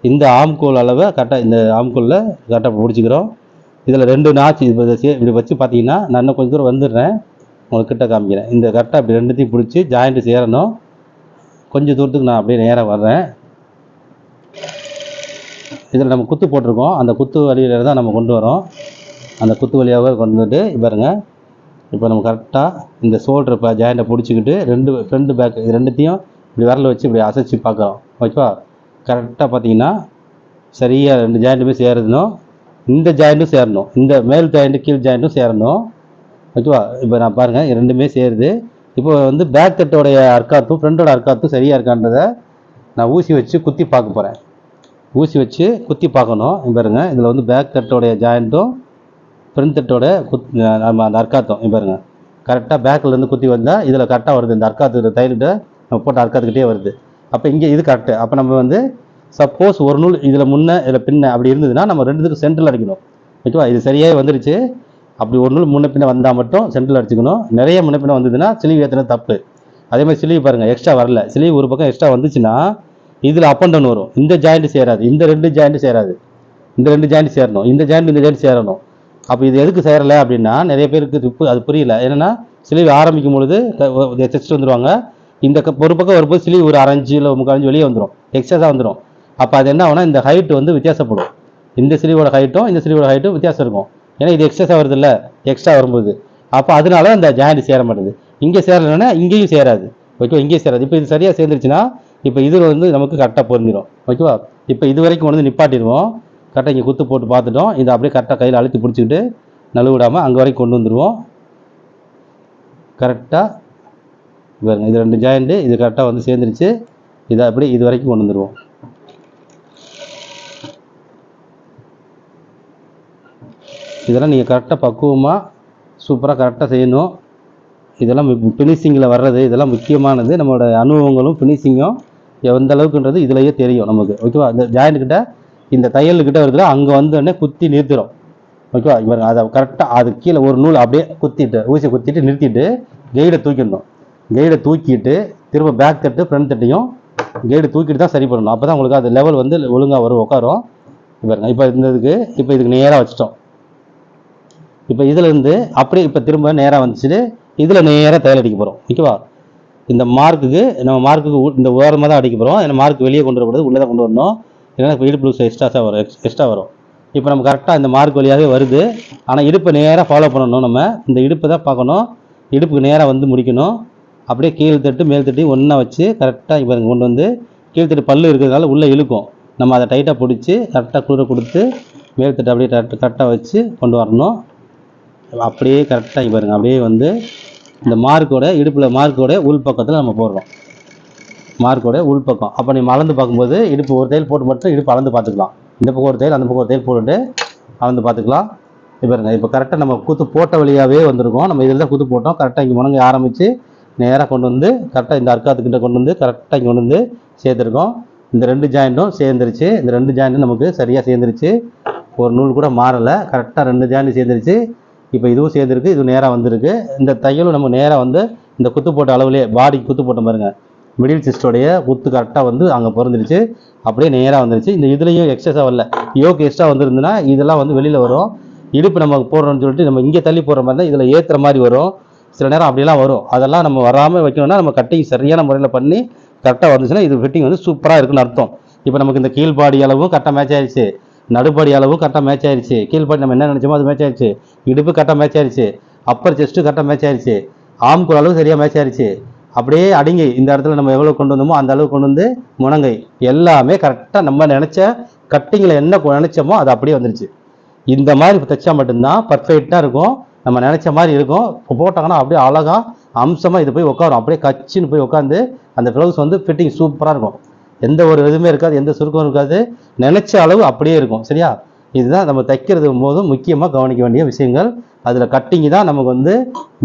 இந்த ஆம்கோல் அளவை கரெக்டாக இந்த ஆம்கோலில் கரெக்டாக பிடிச்சிக்கிறோம். இதில் ரெண்டு நாச்சு இப்போ இப்படி வச்சு பார்த்தீங்கன்னா நான் இன்னும் கொஞ்சம் தூரம் வந்துடுறேன். உங்களுக்கு கிட்டே காமிக்கிறேன். இந்த கரெக்டாக இப்படி ரெண்டுத்தையும் பிடிச்சி ஜாயிண்ட்டு சேரணும். கொஞ்சம் தூரத்துக்கு நான் அப்படியே நேராக வர்றேன். இதில் நம்ம குத்து போட்டிருக்கோம். அந்த குத்து வழியில தான் நம்ம கொண்டு வரோம். அந்த குத்து வழியாகவே கொண்டு வந்துட்டு பாருங்கள் இப்போ நம்ம கரெக்டாக இந்த ஷோல்டர் இப்போ ஜாயிண்ட்டை பிடிச்சிக்கிட்டு ரெண்டு ஃப்ரண்ட் பேக் இது ரெண்டுத்தையும் இப்படி விரல வச்சு இப்படி அசைச்சு பார்க்குறோம். ஓகேவா கரெக்டாக பார்த்தீங்கன்னா சரியாக ரெண்டு ஜாயிண்ட்டுமே சேருதுனோ இந்த ஜாயிண்ட்டும் சேரணும். இந்த மேல் ஜாயிண்ட்டு கீழ் ஜாயிண்ட்டும் சேரணும். ஓகேவா இப்போ நான் பாருங்கள் ரெண்டுமே சேருது. இப்போ வந்து பேக் தட்டோடைய அர்க்காத்தும் ஃப்ரண்டோட அர்க்காத்தும் சரியாக இருக்கான்றதை நான் ஊசி வச்சு குத்தி பார்க்க போகிறேன் ஊசி வச்சு குத்தி பார்க்கணும். பாருங்கள் இதில் வந்து பேக் தட்டோடைய ஜாயிண்ட்டும் ஃப்ரண்ட் தட்டோட குத் நம்ம அந்த அர்க்காத்தம் பாருங்க. கரெக்டாக பேக்கில் இருந்து குத்தி வந்தால் இதில் கரெக்டாக வருது. இந்த அர்க்காத்து தையல்கிட்ட நம்ம போட்ட அர்க்காத்துக்கிட்டே வருது. அப்போ இங்கே இது கரெக்டு அப்போ நம்ம வந்து சப்போஸ் ஒரு நூல் இதில் முன்னே இதில் பின்ன அப்படி இருந்ததுன்னா நம்ம ரெண்டுத்துக்கும் சென்டரில் அடிக்கணும். ஓகேவா? இது சரியாக வந்துருச்சு. அப்படி ஒரு நூல் முன்ன பின்ன வந்தால் மட்டும் சென்டரில் அடிச்சுக்கணும். நிறைய முன்ன பின்ன வந்ததுன்னா சிலிவு ஏற்றின தப்பு. அதே மாதிரி சிலிவு பாருங்கள் எக்ஸ்ட்ரா வரல. சிலிவு ஒரு பக்கம் எக்ஸ்ட்ரா வந்துச்சுன்னா இதில் அப் அண்ட் டவுன் வரும். இந்த ஜாயிண்ட் சேராது. இந்த ரெண்டு ஜாயிண்ட் சேராது. இந்த ரெண்டு ஜாயிண்ட் சேரணும். இந்த ஜாயிண்ட் இந்த ஜாயிண்ட் சேரணும். அப்போ இது எதுக்கு சேரலை அப்படின்னா நிறைய பேருக்கு அது புரியல. என்னென்னா சிலிவு ஆரம்பிக்கும் பொழுது தைச்சிட்டு வந்துடுவாங்க இந்த க- ஒரு பக்கம் வரும்போது சிலிவு ஒரு அரைஞ்சு இல்லை முக்கால்ஞ்சு வெளியே வந்துடும் எக்ஸஸாக வந்துடும் அப்போ அது என்ன ஆகும்னா இந்த ஹைட் வந்து வித்தியாசப்படும். இந்த சிலிவோட ஹைட்டும் இந்த சிலிவோட ஹைட்டும் வித்தியாசம் இருக்கும். ஏன்னா இது எக்ஸஸாக வருது இல்லை எக்ஸ்ட்ரா வரும்போது. அப்போ அதனால அந்த ஜாயிண்ட் சேர மாட்டேது இங்கே சேரலைன்னா இங்கேயும் சேராது. ஓகேவா இங்கேயும் சேராது. இப்போ இது சரியாக சேர்ந்துருச்சுன்னா இப்போ இது வந்து நமக்கு கரெக்டாக பொருந்திடும் ஓகேவா இப்போ இது வரைக்கும் கொண்டு வந்து நிப்பாட்டிடுவோம். கரெக்டாக இங்கே குத்து போட்டு பார்த்துட்டோம். இதை அப்படியே கரெக்டாக கையில் அழுத்தி பிடிச்சிக்கிட்டு நழுவிடாமல் அங்கே வரைக்கும் கொண்டு வந்துடுவோம் கரெக்டாக பாருங்க இது ரெண்டு ஜாயிண்ட்டு இது கரெக்டாக வந்து சேர்ந்துருச்சு. இதை அப்படியே இது வரைக்கும் கொண்டு வந்துடுவோம் இதெல்லாம் நீங்கள் கரெக்டாக பக்குவமாக சூப்பராக கரெக்டாக செய்யணும். இதெல்லாம் ஃபினிஷிங்கில் வர்றது இதெல்லாம் முக்கியமானது. நம்மளோட அனுபவங்களும் ஃபினிஷிங்கும் எந்த அளவுக்குன்றது இதுலையே தெரியும் நமக்கு. ஓகேவா? அந்த ஜாயிண்ட் இந்த தையல் கிட்ட வருதுல அங்கே வந்தோடனே குத்தி நிறுத்திடும். ஓகேவா இவர் அதை கரெக்டாக அது கீழே ஒரு நூல் அப்படியே குத்திட்டு ஊசி குத்திட்டு நிறுத்திட்டு கைடை தூக்கிடணும். கைடை தூக்கிட்டு திரும்ப பேக் தட்டு ஃப்ரண்ட் தட்டையும் கைடு தூக்கிட்டு தான் சரி பண்ணணும். அப்போ தான் உங்களுக்கு அது லெவல் வந்து ஒழுங்காக வரும் உட்காரும். பாருங்க இப்போ இந்த இதுக்கு இப்போ இதுக்கு நேராக வச்சிட்டோம். இப்போ இதிலேருந்து அப்படியே இப்போ திரும்ப நேராக வந்துச்சுட்டு இதில் நேராக தையல் அடிக்க போகிறோம் ஓகேவா இந்த மார்க்குக்கு நம்ம மார்க்குக்கு இந்த ஓரமாக தான் அடிக்க போகிறோம் இந்த மார்க் வெளியே கொண்டு வரக்கூடாது உள்ளே தான் கொண்டு வரணும். இல்லைன்னா இப்போ இடுப்பு லூஸ் எக்ஸ்ட்ராஸாக வரும் எக்ஸ்ட்ரா வரும். இப்போ நம்ம கரெக்டாக இந்த மார்க் வழியாகவே வருது. ஆனால் இடுப்பை நேராக ஃபாலோ பண்ணணும் நம்ம. இந்த இடுப்பை தான் பார்க்கணும். இடுப்புக்கு நேராக வந்து முடிக்கணும். அப்படியே கீழ் தட்டு மேல் தட்டி ஒன்றா வச்சு கரெக்டாக இப்போ கொண்டு வந்து கீழ் தட்டு பல்லு இருக்கிறதால உள்ளே இழுக்கும். நம்ம அதை டைட்டாக பிடிச்சி கரெக்டாக குளிர கொடுத்து மேல் தட்டு அப்படியே கரெக்டாக கரெக்டாக வச்சு கொண்டு வரணும். அப்படியே கரெக்டாக பாருங்கள் அப்படியே வந்து இந்த மார்க்கோட இடுப்பில் மார்க்கோட உள் பக்கத்தில் நம்ம போடுறோம். மார்க்கோட உள் பக்கம். அப்போ நீ அளந்து பார்க்கும்போது இடுப்பு ஒரு தையல் போட்டு மட்டும் இடுப்பு அளந்து பார்த்துக்கலாம். இந்த பக்கம் ஒரு தையல் அந்த பக்கம் ஒரு தையல் போட்டுட்டு அளந்து பார்த்துக்கலாம். இப்போ பாருங்க இப்போ கரெக்டாக நம்ம குத்து போட்ட வழியாகவே வந்திருக்கோம். நம்ம இதில் தான் குத்து போட்டோம். கரெக்டாக இங்கே முனங்க ஆரம்பித்து நேராக கொண்டு வந்து கரெக்டாக இந்த அர்க்காத்துக்கிட்ட கொண்டு வந்து கரெக்டாக இங்கே கொண்டு வந்து சேர்த்துருக்கோம். இந்த ரெண்டு ஜாயிண்ட்டும் சேர்ந்துருச்சு. இந்த ரெண்டு ஜாயிண்ட்டும் நமக்கு சரியாக சேர்ந்துருச்சு. ஒரு நூல் கூட மாறலை. கரெக்டாக ரெண்டு ஜாயிண்ட் சேர்ந்துருச்சு. இப்போ இதுவும் சேர்ந்துருக்கு. இது நேராக வந்திருக்கு. இந்த தையலும் நம்ம நேராக வந்து இந்த குத்து போட்ட அளவுலேயே பாடிக்கு குத்து போட்ட பாருங்க. மிடில் சிஸ்டோடைய குத்து கரெக்டாக வந்து அங்கே பிறந்துருச்சு. அப்படியே நேராக வந்துருச்சு. இந்த இதுலேயும் எக்ஸஸாக வரல. யோக்கு எக்ஸ்ட்ரா வந்துருந்துன்னா இதெல்லாம் வந்து வெளியில் வரும். இடுப்பு நம்ம போடுறோம்னு சொல்லிட்டு நம்ம இங்கே தள்ளி போடுற மாதிரி தான் இதில் ஏற்றுற மாதிரி வரும். சில நேரம் அப்படிலாம் வரும். அதெல்லாம் நம்ம வராமல் வைக்கணும்னா நம்ம கட்டிங் சரியான முறையில் பண்ணி கரெக்டாக வந்துச்சுன்னா இது ஃபிட்டிங் வந்து சூப்பராக இருக்குன்னு அர்த்தம். இப்போ நமக்கு இந்த கீழ்பாடி அளவும் கரெக்டாக மேட்ச் ஆயிடுச்சு நடுப்பாடி அளவும் கரெக்டாக மேட்ச் ஆயிடுச்சு கீழ்பாடி நம்ம என்ன நினைச்சோமோ அது மேட்ச் ஆயிடுச்சு இடுப்பு கரெக்டாக மேட்ச் ஆயிடுச்சு அப்பர் செஸ்ட்டு கரெக்டாக மேட்ச் ஆயிடுச்சு ஆம்குள் அளவு சரியாக மேட்ச் ஆயிடுச்சு அப்படியே அடங்கி இந்த இடத்துல நம்ம எவ்வளோ கொண்டு வந்தோமோ அந்த அளவு கொண்டு வந்து முனங்கை எல்லாமே கரெக்டாக நம்ம நினச்ச கட்டிங்கில் என்ன நினச்சோமோ அது அப்படியே வந்துருச்சு. இந்த மாதிரி தைச்சா மட்டும்தான் பர்ஃபெக்டாக இருக்கும். நம்ம நினச்ச மாதிரி இருக்கும். இப்போ போட்டாங்கன்னா அப்படியே அழகா அம்சமாக இது போய் உட்காரும். அப்படியே கச்சின்னு போய் உட்காந்து அந்த ப்ளவுஸ் வந்து ஃபிட்டிங் சூப்பராக இருக்கும். எந்த ஒரு இதுவுமே இருக்காது எந்த சுருக்கம் இருக்காது. நினச்ச அளவு அப்படியே இருக்கும். சரியா? இதுதான் நம்ம தைக்கிறது போதும் முக்கியமாக கவனிக்க வேண்டிய விஷயங்கள். அதில் கட்டிங் தான் நமக்கு வந்து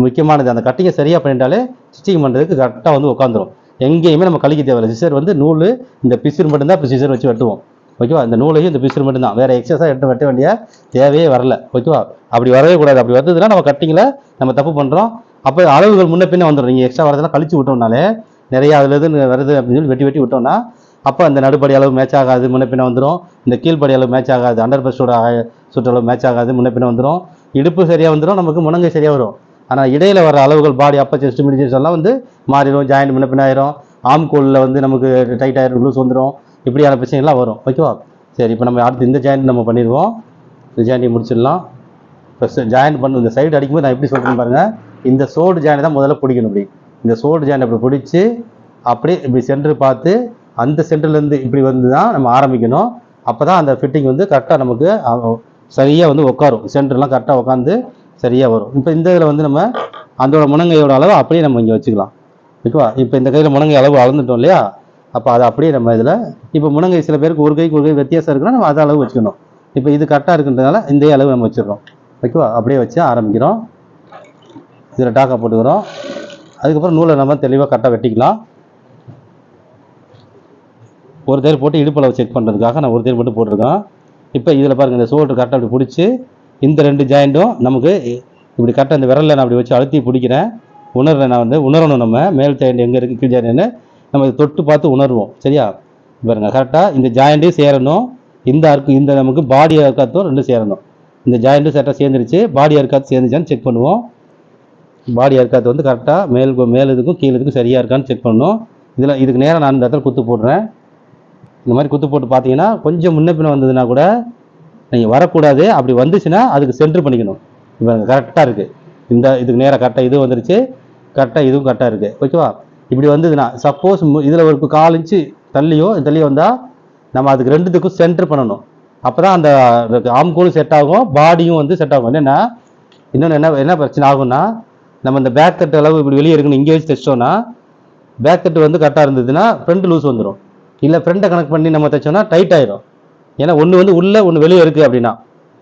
முக்கியமானது. அந்த கட்டிங்கை சரியாக பண்ணிட்டாலே ஸ்டிச்சிங் பண்ணுறதுக்கு கரெக்டாக வந்து உட்காந்துரும் எங்கேயுமே நம்ம கழிக்க தேவையில்லை. சிசர் வந்து நூல் இந்த பிசிறு மட்டும்தான் இப்போ சிசர் வச்சு வெட்டுவோம். ஓகேவா இந்த நூலையும் இந்த பிசிறு மட்டும்தான். வேறு எக்ஸஸாக எடுத்து வெட்ட வேண்டிய தேவையே வரல. ஓகேவா அப்படி வரவே கூடாது. அப்படி வந்ததுன்னா நம்ம கட்டிங்கில் நம்ம தப்பு பண்ணுறோம் அப்போ அளவுகள் முன்ன பின்னே வந்துடும் நீங்கள் எக்ஸ்ட்ரா வரதெல்லாம் கழிச்சு விட்டோம்னாலே நிறையா அதுலேருந்து வருது அப்படின்னு சொல்லி வெட்டி வெட்டி விட்டோம்னா அப்போ அந்த நடுப்படி அளவு மேட்ச் ஆகாது முன்ன வந்துடும் இந்த கீழ்ப்படி அளவு மேட்ச் ஆகாது அண்டர் பஸ்டோட சுற்றளவு மேட்ச் ஆகாது முன்ன பின்ன வந்துடும் இடுப்பு சரியாக வந்துடும் நமக்கு முனங்கை சரியாக வரும். ஆனால் இடையில வர அளவுகள் பாடி அப்போ செஸ்ட் மிடிச்சஸ் எல்லாம் வந்து மாறிடும் ஜாயிண்ட் முன்னப்பின ஆயிரும். ஆம் கோலில் வந்து நமக்கு டைட் ஆயிரும் லூஸ் வந்துடும் இப்படியான பிரச்சனைகள்லாம் வரும். ஓகேவா? சரி இப்போ நம்ம அடுத்து இந்த ஜாயிண்ட் நம்ம பண்ணிடுவோம். இந்த ஜாயிண்ட்டை முடிச்சிடலாம். ஃபஸ்ட்டு ஜாயின் பண்ண இந்த சைடு அடிக்கும்போது நான் எப்படி சொல்கிறேன்னு பாருங்க. இந்த சோடு ஜாயின் தான் முதல்ல பிடிக்கணும் இப்படி. இந்த சோடு ஜாயின் அப்படி பிடிச்சி அப்படியே இப்படி சென்று பார்த்து அந்த சென்டர்லேருந்து இப்படி வந்து தான் நம்ம ஆரம்பிக்கணும். அப்போ தான் அந்த ஃபிட்டிங் வந்து கரெக்டாக நமக்கு சரியாக வந்து உட்காரும் சென்டர்லாம் கரெக்டாக உட்காந்து சரியாக வரும். இப்போ இந்த இதில் வந்து நம்ம அதோட முனங்கையோட அளவு அப்படியே நம்ம இங்கே வச்சுக்கலாம். ஓகேவா? இப்போ இந்த கையில் முனங்கை அளவு அளந்துட்டோம் இல்லையா? அப்போ அதை அப்படியே நம்ம இதில் இப்போ முனங்கை சில பேருக்கு ஒரு கைக்கு ஒரு கை வித்தியாசம் இருக்குன்னா நம்ம அதை அளவு வச்சுக்கணும். இப்போ இது கரெக்டாக இருக்குன்றதுனால இந்த அளவு நம்ம வச்சுருக்கோம் ஓகேவா? அப்படியே வச்சு ஆரம்பிக்கிறோம். இதில் டாக்கா போட்டுக்கிறோம். அதுக்கப்புறம் நூலை நம்ம தெளிவாக கரெக்டாக வெட்டிக்கலாம். ஒரு தேர் போட்டு இடுப்பளவு செக் பண்ணுறதுக்காக நான் ஒரு தேர் மட்டும் போட்டிருக்கேன் இப்போ இதில் பாருங்கள் இந்த சோல்டர் கரெக்டாக அப்படி பிடிச்சி இந்த ரெண்டு ஜாயிண்ட்டும் நமக்கு இப்படி கரெக்டாக இந்த விரலில் நான் அப்படி வச்சு அழுத்தி பிடிக்கிறேன். உணர்றேன் நான் வந்து உணரணும் நம்ம. மேல் ஜாயிண்ட் எங்கே இருக்குது கீழ் ஜாயிண்ட்னு நம்ம இதை தொட்டு பார்த்து உணர்வோம். சரியா? பாருங்கள் கரெக்டாக இந்த ஜாயிண்ட்டையும் சேரணும். இந்த அருக்கு இந்த நமக்கு பாடி அறுக்காத்தும் ரெண்டும் சேரணும். இந்த ஜாயிண்ட்டும் கரெக்டாக சேர்ந்துருச்சு பாடி அறுக்காத்து சேர்ந்துச்சான்னு செக் பண்ணுவோம். பாடி அறுக்காத்து வந்து கரெக்டாக மேல் மேல் இதுக்கும் கீழ் இதுக்கும் சரியாக இருக்கான்னு செக் பண்ணணும் இதில் இதுக்கு நேராக நான் இந்த இடத்துல குத்து போடுறேன். இந்த மாதிரி குத்து போட்டு பார்த்தீங்கன்னா கொஞ்சம் முன்ன பின்ன வந்ததுன்னா கூட நீங்கள் வரக்கூடாது. அப்படி வந்துச்சுன்னா அதுக்கு சென்ட்ரு பண்ணிக்கணும். இப்போ கரெக்டாக இருக்குது இந்த இதுக்கு நேராக கரெக்டாக இது வந்துருச்சு. கரெக்டாக இதுவும் கரெக்டாக இருக்குது ஓகேவா இப்படி வந்ததுன்னா சப்போஸ் இதில் ஒரு கால் இன்ச்சு தள்ளியோ தள்ளியோ வந்தால் நம்ம அதுக்கு ரெண்டுத்துக்கும் சென்டர் பண்ணணும். அப்போ தான் அந்த ஆம்கோலும் செட் ஆகும் பாடியும் வந்து செட் ஆகும். என்னென்னா இன்னொன்று என்ன என்ன பிரச்சனை ஆகும்னா நம்ம இந்த பேக் தட்டு அளவு இப்படி வெளியே இருக்கணும் இங்கே வச்சு தச்சோன்னா பேக் தட்டு வந்து கரெக்டாக இருந்ததுன்னா ஃப்ரண்ட் லூஸ் வந்துடும் இல்லை ஃப்ரெண்டை கனெக்ட் பண்ணி நம்ம தைச்சோம்னா டைட் ஆயிடும் ஏன்னா ஒன்று வந்து உள்ளே ஒன்று வெளியே இருக்குது அப்படின்னா.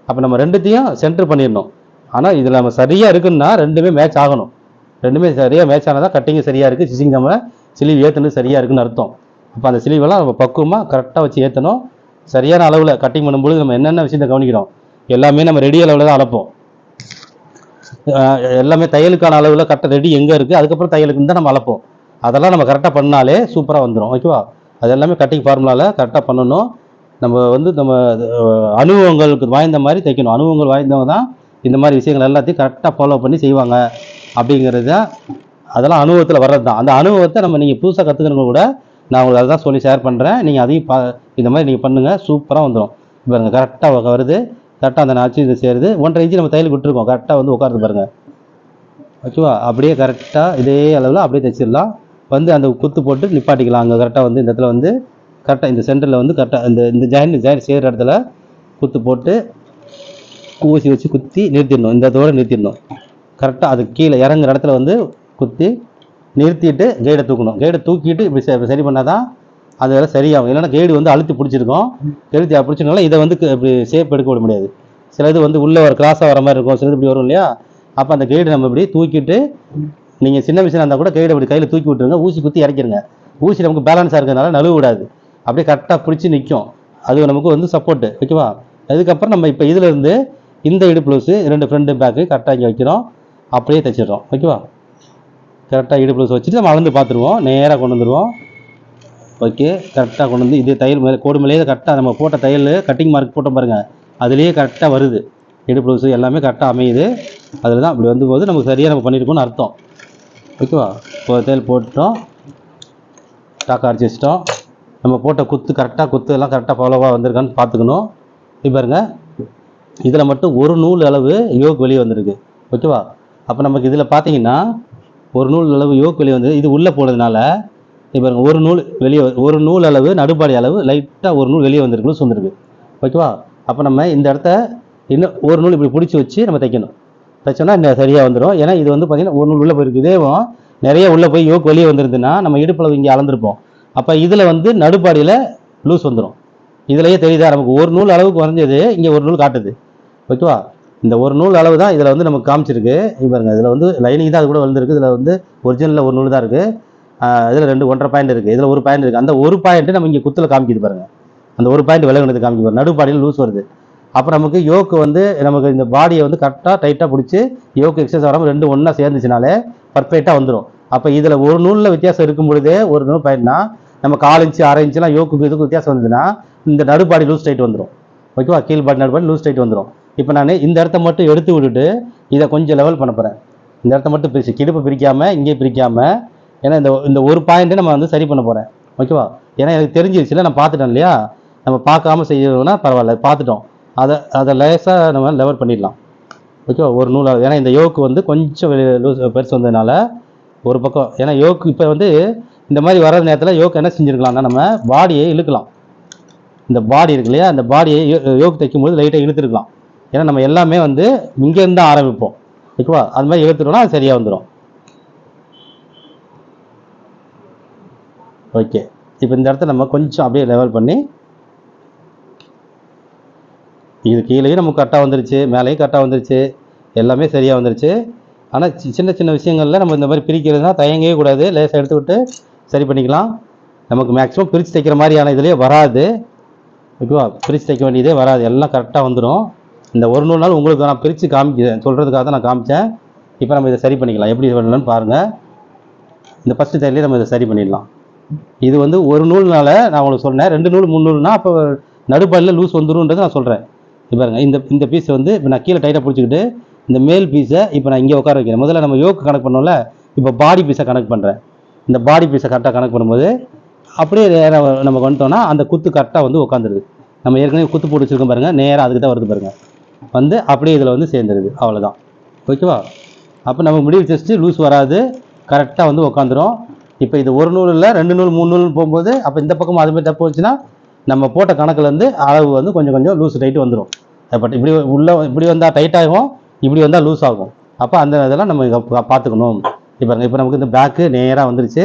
அப்போ நம்ம ரெண்டுத்தையும் சென்டர் பண்ணிடணும். ஆனால் இதில் நம்ம சரியாக இருக்குன்னா ரெண்டுமே மேட்ச் ஆகணும். ரெண்டுமே சரியாக மேட்ச் ஆனால் தான் கட்டிங் சரியாக இருக்குது ஸ்டிச்சிங் நம்ம சிலிவ் ஏற்றுனது சரியாக இருக்குன்னு அர்த்தம். அப்போ அந்த சிலிவெல்லாம் நம்ம பக்குவமாக கரெக்டாக வச்சு ஏற்றணும் சரியான அளவில் கட்டிங் பண்ணும்பொழுது நம்ம என்னென்ன விஷயத்தை கவனிக்கிறோம்? எல்லாமே நம்ம ரெடி அளவில் தான் அளப்போம் எல்லாமே தையலுக்கான அளவில் கரெக்டாக ரெடி எங்கே இருக்குது அதுக்கப்புறம் தையலுக்குன்னு தான் நம்ம அளப்போம் அதெல்லாம் நம்ம கரெக்டாக பண்ணாலே சூப்பராக வந்துடும் ஓகேவா அது எல்லாமே கட்டிங் ஃபார்முலாவில் கரெக்டாக பண்ணணும். நம்ம வந்து நம்ம அனுபவங்களுக்கு வாய்ந்த மாதிரி தைக்கணும். அனுபவங்கள் வாய்ந்தவங்க தான் இந்த மாதிரி விஷயங்கள் எல்லாத்தையும் கரெக்டாக ஃபாலோ பண்ணி செய்வாங்க அப்படிங்கிறது தான் அதெல்லாம் அனுபவத்தில் வர்றது தான். அந்த அனுபவத்தை நம்ம நீங்கள் புதுசாக கற்றுக்கணும் கூட நான் உங்களுக்கு அதுதான் சொல்லி ஷேர் பண்ணுறேன் நீங்கள் அதையும் பா இந்த மாதிரி நீங்கள் பண்ணுங்கள் சூப்பராக வந்துடும் பாருங்க கரெக்டாக வருது. கரெக்டாக அந்த நச்சு இது சேருது. ஒன்றரை இன்ச்சு நம்ம தையல் விட்டுருக்கோம். கரெக்டாக வந்து உட்காருது பாருங்கள் ஓகேவா அப்படியே கரெக்டாக இதே அளவில் அப்படியே தைச்சிடலாம். வந்து அந்த குத்து போட்டு நிப்பாட்டிக்கலாம். அங்கே கரெக்டாக வந்து இந்த இடத்துல வந்து கரெக்டாக இந்த சென்டரில் வந்து கரெக்டாக இந்த இந்த ஜாயின் ஜாயின் செய்கிற இடத்துல குத்து போட்டு ஊசி வச்சு குத்தி நிறுத்திடணும். இந்த இதோட நிறுத்திடணும். கரெக்டாக அது கீழே இறங்குற இடத்துல வந்து குத்தி நிறுத்திட்டு கைடை தூக்கணும். கைடை தூக்கிட்டு இப்படி சரி பண்ணால் தான் அது வேலை சரியாகும். இல்லைன்னா கைடு வந்து அழுத்தி பிடிச்சிருக்கும். எழுத்தி பிடிச்சிருக்கனால இதை வந்து இப்படி ஷேப் எடுக்க விட முடியாது. சில இது வந்து உள்ளே ஒரு கிராஸாக வர மாதிரி இருக்கும். சில இது இப்படி வரும் இல்லையா? அப்போ அந்த கைடு நம்ம இப்படி தூக்கிட்டு நீங்கள் சின்ன மிஷினாக இருந்தால் கூட கையில் இப்படி கையில் தூக்கி விட்டுருங்க ஊசி குத்தி இறக்கிடுங்க ஊசி நமக்கு பேலன்ஸாக இருக்கிறதுனால நழுவு விடாது. அப்படியே கரெக்டாக பிடிச்சி நிற்கும் அது நமக்கு வந்து சப்போர்ட்டு ஓகேவா அதுக்கப்புறம் நம்ம இப்போ இதுலேருந்து இந்த இடு லூஸு ரெண்டு ஃப்ரெண்டு பேக்கு கரெக்டாக இங்கே வைக்கிறோம். அப்படியே தைச்சிடுறோம் ஓகேவா கரெக்டாக இடு லூஸ் வச்சுட்டு நம்ம அளந்து பார்த்துருவோம். நேராக கொண்டு வந்துடுவோம் ஓகே கரெக்டாக கொண்டு வந்து இது தையல் மேலே கோடு மேலேயே கரெக்டாக நம்ம போட்ட தையல் கட்டிங் மார்க் போட்டோம் பாருங்கள் அதுலேயே கரெக்டாக வருது. இடு லூஸு எல்லாமே கரெக்டாக அமையுது. அதில் தான் அப்படி வந்தபோது நமக்கு சரியாக நம்ம பண்ணியிருக்கோம்னு அர்த்தம். ஓகேவா? இப்போ தேல் போட்டுட்டோம். டாக்கா அரைச்சி வச்சிட்டோம் நம்ம போட்ட குத்து கரெக்டாக குத்து எல்லாம் கரெக்டாக ஃபாலோவாக வந்திருக்கான்னு பார்த்துக்கணும். இப்போ பாருங்க. இதில் மட்டும் ஒரு நூல் அளவு யோக் வெளியே வந்திருக்கு. ஓகேவா? அப்போ நமக்கு இதில் பார்த்தீங்கன்னா ஒரு நூல் அளவு யோக் வெளியே வந்து இது உள்ளே போனதுனால இப்போ ஒரு நூல் வெளியே ஒரு நூல் அளவு நடுப்பாடி அளவு லைட்டாக ஒரு நூல் வெளியே வந்திருக்குன்னு சொல்லிருக்கு. ஓகேவா? அப்போ நம்ம இந்த இடத்த இன்னும் ஒரு நூல் இப்படி பிடிச்சி வச்சு நம்ம தைக்கணும். தைச்சோம்னா இன்னும் சரியாக வந்துடும் ஏன்னா இது வந்து பார்த்தீங்கன்னா ஒரு நூல் உள்ளே போயிருக்கு. இதேவும் நிறைய உள்ளே போய் யோக் வெளியே வந்துருதுன்னா நம்ம இடுப்பளவு இங்கே அளந்திருப்போம். அப்போ இதில் வந்து நடுப்பாடியில் லூஸ் வந்துடும் இதுலையே தெரியுதா? நமக்கு ஒரு நூல் அளவுக்கு குறைஞ்சது இங்கே ஒரு நூல் காட்டுது. ஓகேவா? இந்த ஒரு நூல் அளவு தான் இதில் வந்து நமக்கு காமிச்சிருக்கு. இது பாருங்க இதில் வந்து லைனிங் தான் அது கூட வந்திருக்கு இதில் வந்து ஒரிஜினலில் ஒரு நூல் தான் இருக்குது இதில் ரெண்டு ஒன்றரை பாயிண்ட் இருக்குது இதில் ஒரு பாயிண்ட் இருக்குது அந்த ஒரு பாயிண்ட்டு நம்ம இங்கே குத்தில் காமிக்குது பாருங்கள் அந்த ஒரு பாயிண்ட் விலகுனது காமிக்குது பாருங்க. நடுப்பாடியில் லூஸ் வருது. அப்போ நமக்கு யோக்கு வந்து நமக்கு இந்த பாடியை வந்து கரெக்டாக டைட்டாக பிடிச்சி யோக்கு எக்ஸசைஸ் வராமல் ரெண்டு ஒன்றா சேர்ந்துச்சுனாலே பர்ஃபெக்டாக வந்துடும் அப்போ இதில் ஒரு நூலில் வித்தியாசம் இருக்கும் பொழுதே ஒரு நூல் பாயிண்ட்னா நம்ம கால் இன்ச்சு அரை இன்ச்சுலாம் யோக்குக்கு இதுக்கு வித்தியாசம் வந்ததுன்னா இந்த நடுப்பாடி லூஸ் டைட் வந்துடும் ஓகேவா? கீழ்பாடி நடுப்பாடி லூஸ் டைட் வந்துடும் இப்போ நான் இந்த இடத்த மட்டும் எடுத்து விட்டுட்டு இதை கொஞ்சம் லெவல் பண்ண போகிறேன் இந்த இடத்த மட்டும் பிரிச்சு கிடுப்பு பிரிக்காமல் இங்கே பிரிக்காமல் ஏன்னா இந்த இந்த ஒரு பாயிண்ட்டை நம்ம வந்து சரி பண்ண போகிறேன் ஓகேவா? ஏன்னா எனக்கு தெரிஞ்சிருச்சுல நான் பார்த்துட்டேன் இல்லையா? நம்ம பார்க்காம செய்யணும்னா பரவாயில்ல பார்த்துட்டோம். அதை அதை லேசாக நம்ம லெவல் பண்ணிடலாம். ஓகேவா ஒரு நூலாக ஏன்னா இந்த யோக்கு வந்து கொஞ்சம் லூஸ் பெருசு வந்ததுனால ஒரு பக்கம் ஏன்னா யோக்கு இப்போ வந்து இந்த மாதிரி வர நேரத்தில் யோக்கு என்ன செஞ்சுருக்கலாம்னா நம்ம பாடியை இழுக்கலாம். இந்த பாடி இருக்கு இல்லையா? அந்த பாடியை யோக்கு தைக்கும்போது லைட்டாக இழுத்துருக்கலாம். ஏன்னா நம்ம எல்லாமே வந்து இங்கேருந்து தான் ஆரம்பிப்போம். ஓகேவா அது மாதிரி இழுத்துட்டோம்னா அது சரியாக வந்துடும் ஓகே இப்போ இந்த இடத்த நம்ம கொஞ்சம் அப்படியே லெவல் பண்ணி இது கீழேயும் நமக்கு கரெக்டாக வந்துருச்சு மேலேயும் கரெக்டாக வந்துருச்சு எல்லாமே சரியாக வந்துருச்சு. ஆனால் சின்ன சின்ன விஷயங்களில் நம்ம இந்த மாதிரி பிரிக்கிறதுனா தயங்கவே கூடாது. லேசாக எடுத்து விட்டு சரி பண்ணிக்கலாம். நமக்கு மேக்ஸிமம் பிரித்து தைக்கிற மாதிரியான இதுலேயே வராது. ஓகேவா பிரித்து தைக்க வேண்டியதே வராது. எல்லாம் கரெக்டாக வந்துடும் இந்த ஒரு நூறு நாள் உங்களுக்கு நான் பிரித்து காமிக்கிறேன் சொல்கிறதுக்காக தான் நான் காமிச்சேன். இப்போ நம்ம இதை சரி பண்ணிக்கலாம். எப்படி பண்ணலாம்னு பாருங்கள் இந்த ஃபஸ்ட்டு தையலே நம்ம இதை சரி பண்ணிடலாம். இது வந்து ஒரு நூல்னால் நான் உங்களுக்கு சொன்னேன். ரெண்டு நூல் மூணு நூல்னா அப்போ நடுப்பாடியில் லூஸ் வந்துடும்ன்றது நான் சொல்கிறேன் பாருங்க இந்த இந்த பீஸ் வந்து இப்போ நான் கீழே டைட்டாக பிடிச்சிக்கிட்டு இந்த மேல் பீஸை இப்போ நான் இங்கே உட்கார வைக்கிறேன். முதல்ல நம்ம யோக்கு கனெக்ட் பண்ணோம்ல இப்போ பாடி பீஸை கனெக்ட் பண்ணுறேன் இந்த பாடி பீஸை கரெக்டாக கனெக்ட் பண்ணும்போது அப்படியே நம்ம வந்துட்டோம்னா அந்த குத்து கரெக்டாக வந்து உட்காந்துருது நம்ம ஏற்கனவே குத்து போட்டு வச்சுருக்கோம் பாருங்கள் நேராக அதுக்கு தான் வருது பாருங்கள் வந்து அப்படியே இதில் வந்து சேர்ந்துருது அவ்வளோதான் ஓகேவா அப்போ நம்ம முடிவு செஸ்ட்டு லூஸ் வராது கரெக்டாக வந்து உட்காந்துரும் இப்போ இது ஒரு நூல் இல்லை ரெண்டு நூல் மூணு நூல்னு போகும்போது அப்போ இந்த பக்கம் அதுமாதிரி தப்பு வச்சுன்னா நம்ம போட்ட கணக்குலேருந்து அளவு வந்து கொஞ்சம் கொஞ்சம் லூஸ் டைட்டு வந்துடும் பட் இப்படி உள்ளே இப்படி வந்தால் டைட் ஆகும் இப்படி வந்தால் லூஸ் ஆகும். அப்போ அந்த இதெல்லாம் நம்ம பார்த்துக்கணும் இப்போ இப்போ நமக்கு இந்த பேக்கு நேராக வந்துருச்சு.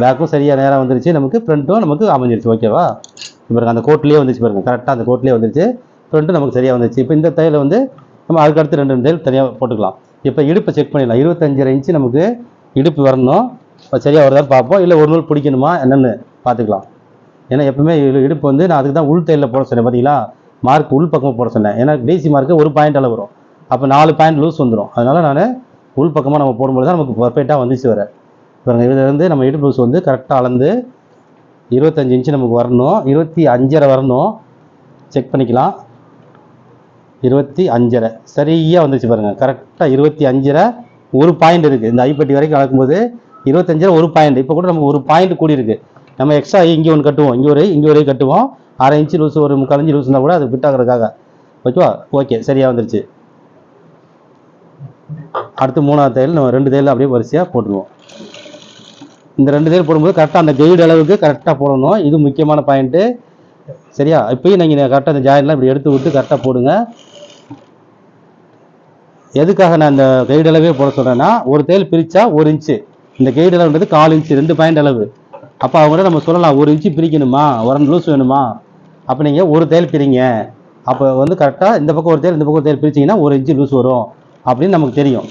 பேக்கும் சரியாக நேராக வந்துருச்சு. நமக்கு ஃப்ரண்ட்டும் நமக்கு அமைஞ்சிருச்சு ஓகேவா இப்போ அந்த கோட்லேயே வந்துச்சு பாருங்க. கரெக்டாக அந்த கோட்லேயே வந்துருச்சு. ஃப்ரண்ட்டும் நமக்கு சரியாக வந்துருச்சு. இப்போ இந்த தையலை வந்து நம்ம அதுக்கு அடுத்து ரெண்டு ரெண்டு தையல் தனியாக போட்டுக்கலாம். இப்போ இடுப்பை செக் பண்ணிடலாம். இருபத்தஞ்சரை இன்ச்சு நமக்கு இடுப்பு வரணும். இப்போ சரியாக வருதான்னு பார்ப்போம். இல்லை ஒரு நூல் பிடிக்கணுமா என்னென்னு பார்த்துக்கலாம் ஏன்னா எப்பவுமே இடுப்பு வந்து நான் அதுக்கு தான் உள் தையலில் போட சொன்னேன் பார்த்தீங்களா மார்க் உள் பக்கமாக போட சொன்னேன். ஏன்னா டிசி மார்க்கு ஒரு பாயிண்ட் அளவு வரும். அப்போ நாலு பாயிண்ட் லூஸ் வந்துடும் அதனால நான் உள் பக்கமாக நம்ம போடும்போது தான் நமக்கு பர்ஃபெக்டாக வந்துச்சு வர பாருங்கள் இதுல இருந்து நம்ம இடுப்பு லூஸ் வந்து கரெக்டாக அளந்து இருபத்தஞ்சு இன்ச்சு நமக்கு வரணும். இருபத்தி அஞ்சரை வரணும். செக் பண்ணிக்கலாம். இருபத்தி அஞ்சரை. சரியாக வந்துச்சு பாருங்க. கரெக்டாக இருபத்தி அஞ்சரை ஒரு பாயிண்ட் இருக்குது இந்த ஐப்பட்டி வரைக்கும் அளக்கும்போது இருபத்தஞ்சரை ஒரு பாயிண்ட் இப்போ கூட நமக்கு ஒரு பாயிண்ட் கூடி இருக்குது நம்ம எக்ஸ்ட்ரா இங்கே ஒன்று கட்டுவோம். இங்கே ஒரு இங்கே ஒரு கட்டுவோம். அரை இன்ச்சு லூஸ் ஒரு முக்கால் இன்ச்சு லூஸ் இருந்தால் கூட அது ஃபிட் ஆகிறதுக்காக ஓகேவா? ஓகே சரியாக வந்துருச்சு. அடுத்து மூணாவது தையல் நம்ம ரெண்டு தையல் அப்படியே வரிசையாக போட்டுருவோம். இந்த ரெண்டு தையல் போடும்போது கரெக்டாக அந்த கைடு அளவுக்கு கரெக்டாக போடணும். இது முக்கியமான பாயிண்ட்டு சரியா? இப்பயும் நீங்கள் கரெக்டாக அந்த ஜாயின்லாம் இப்படி எடுத்து விட்டு கரெக்டாக போடுங்க. எதுக்காக நான் இந்த கைடு அளவே போட சொல்கிறேன்னா ஒரு தையல் பிரித்தா ஒரு இன்ச்சு இந்த கைடு அளவுன்றது கால் இன்ச்சு ரெண்டு பாயிண்ட் அளவு. அப்போ அவங்க நம்ம சொல்லலாம் ஒரு இன்ச்சு பிரிக்கணுமா? ஒரு லூஸ் வேணுமா? அப்போ நீங்கள் ஒரு தையல் பிரிங்க. அப்போ வந்து கரெக்டாக இந்த பக்கம் ஒரு தையல் இந்த பக்கம் ஒரு தையல் பிரிச்சிங்கன்னா ஒரு இன்ச்சு லூஸ் வரும் அப்படின்னு நமக்கு தெரியும்.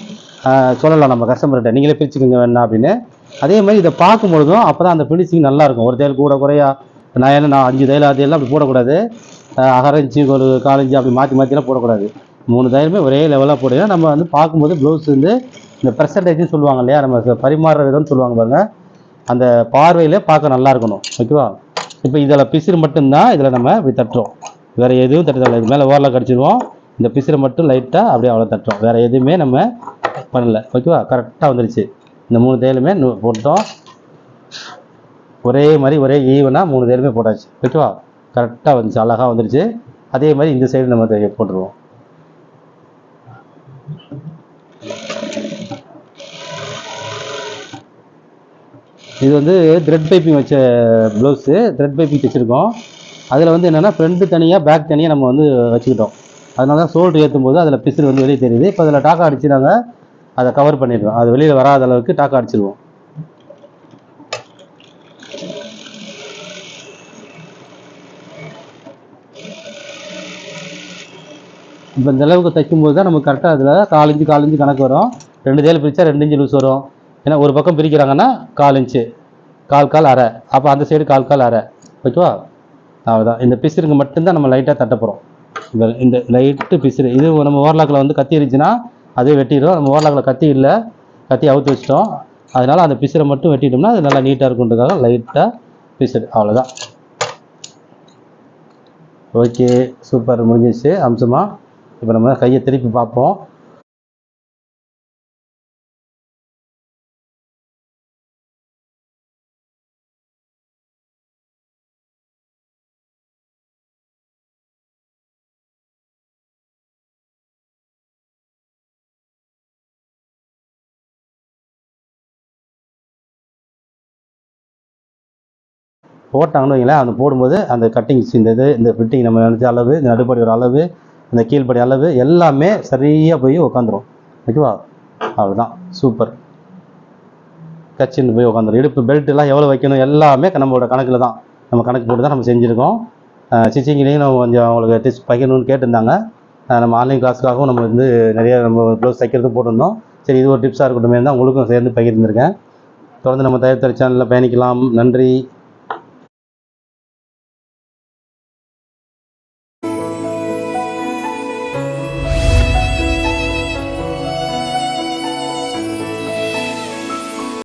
சொல்லலாம் நம்ம கஸ்டமர்கிட்ட. நீங்களே பிரிச்சுக்கோங்க வேணா அப்படின்னு. அதே மாதிரி இதை பார்க்கும்பொழுதும் அப்போ தான் அந்த ஃபினிஷிங் நல்லா இருக்கும் ஒரு தையல் கூட குறையா நான் என்ன நான் அஞ்சு தையல் ஆறு அப்படி போடக்கூடாது. அகரஞ்சி ஒரு காலஞ்சி அப்படி மாற்றி மாற்றிலாம் போடக்கூடாது. மூணு தையலுமே ஒரே லெவலாக போடுங்க. நம்ம வந்து பார்க்கும்போது ப்ளவுஸ் வந்து இந்த பெர்சன்டேஜ்னு சொல்லுவாங்க இல்லையா? நம்ம ச- பரிமாறுற விதம்னு சொல்லுவாங்க பாருங்க. அந்த பார்வையில் பார்க்க நல்லா இருக்கணும். ஓகேவா? இப்போ இதில் பிசிறு மட்டும்தான் இதில் நம்ம இப்படி தட்டுறோம். வேறு எதுவும் தட்டுறதில்ல இது மேலே ஓரில் கடிச்சிடுவோம் இந்த பிசிறு மட்டும் லைட்டாக அப்படியே அவ்வளோ தட்டுறோம். வேறு எதுவுமே நம்ம பண்ணல. ஓகேவா? கரெக்டாக வந்துருச்சு. இந்த மூணு தேயிலுமே போட்டோம். ஒரே மாதிரி ஒரே ஈவனாக மூணு தேலுமே போட்டாச்சு. ஓகேவா? கரெக்டாக வந்துச்சு அழகாக வந்துருச்சு. அதே மாதிரி இந்த சைடு நம்ம போட்டுருவோம். இது வந்து த்ரெட் பைப்பிங் வச்ச ப்ளவுஸு த்ரெட் பைப்பிங் தைச்சிருக்கோம் அதில் வந்து என்னென்னா ஃப்ரண்ட்டு தனியாக பேக் தனியாக நம்ம வந்து வச்சுக்கிட்டோம். அதனால தான் ஷோல்டர் ஏற்றும் போது அதில் பிசிறு வந்து வெளியே தெரியுது. இப்போ அதில் டாக்கா அடிச்சு நாங்கள் அதை கவர் பண்ணிடுவோம் அது வெளியில் வராத அளவுக்கு டாக்கா அடிச்சிருவோம். இப்போ இந்த அளவுக்கு தைக்கும்போது தான் நமக்கு கரெக்டாக அதில் காலஞ்சு காலஞ்சு கணக்கு வரும். ரெண்டு தேல் பிரித்தா ரெண்டு இன்ச்சு லூஸ் வரும். ஏன்னா ஒரு பக்கம் பிரிக்கிறாங்கன்னா கால் இன்ச்சு கால் கால் அரை. அப்போ அந்த சைடு கால் கால் அரை. ஓகேவா? அவ்வளோதான் இந்த பிசிறுக்கு மட்டும்தான் நம்ம லைட்டாக தட்ட போகிறோம் இந்த இந்த லைட்டு பிசிறு. இது நம்ம ஓரலாக்கில் வந்து கத்தி இருந்துச்சுன்னா அதே வெட்டிடும். நம்ம ஓரலாக்கில் கத்தி இல்லை. கத்தி அவுத்து வச்சிட்டோம். அதனால் அந்த பிசிறை மட்டும் வெட்டிட்டோம்னா அது நல்லா நீட்டாக இருக்குன்றதுக்காக லைட்டாக பிசிறு. அவ்வளோதான் ஓகே சூப்பர். முடிஞ்சிச்சு அம்சமாக இப்போ நம்ம கையை திருப்பி பார்ப்போம். போட்டாங்கன்னு வைங்களேன் அந்த போடும்போது அந்த கட்டிங்ஸ் இந்த இது இந்த ஃபிட்டிங் நம்ம நினச்ச அளவு இந்த நடுப்படி ஒரு அளவு இந்த கீழ்ப்படி அளவு எல்லாமே சரியாக போய் உட்காந்துரும் ஓகேவா? அவ்வளோதான் சூப்பர் கச்சின்னு போய் உட்காந்துரும் இடுப்பு பெல்ட் எல்லாம் எவ்வளோ வைக்கணும் எல்லாமே நம்மளோட கணக்கில் தான். நம்ம கணக்கு போட்டு தான் நம்ம செஞ்சுருக்கோம். ஸ்டிச்சிங்லேயும் நம்ம கொஞ்சம் அவங்களுக்கு டிப்ஸ் பகிரணும்னு கேட்டிருந்தாங்க. நம்ம ஆன்லைன் கிளாஸுக்காகவும் நம்ம வந்து நிறைய நம்ம ப்ளவுஸ் தைக்கிறது போட்டிருந்தோம். சரி இது ஒரு டிப்ஸாக இருக்கட்டும். தான் உங்களுக்கும் சேர்ந்து பகிர்ந்துருக்கேன். தொடர்ந்து நம்ம தயார் சேனலில் பயணிக்கலாம். நன்றி.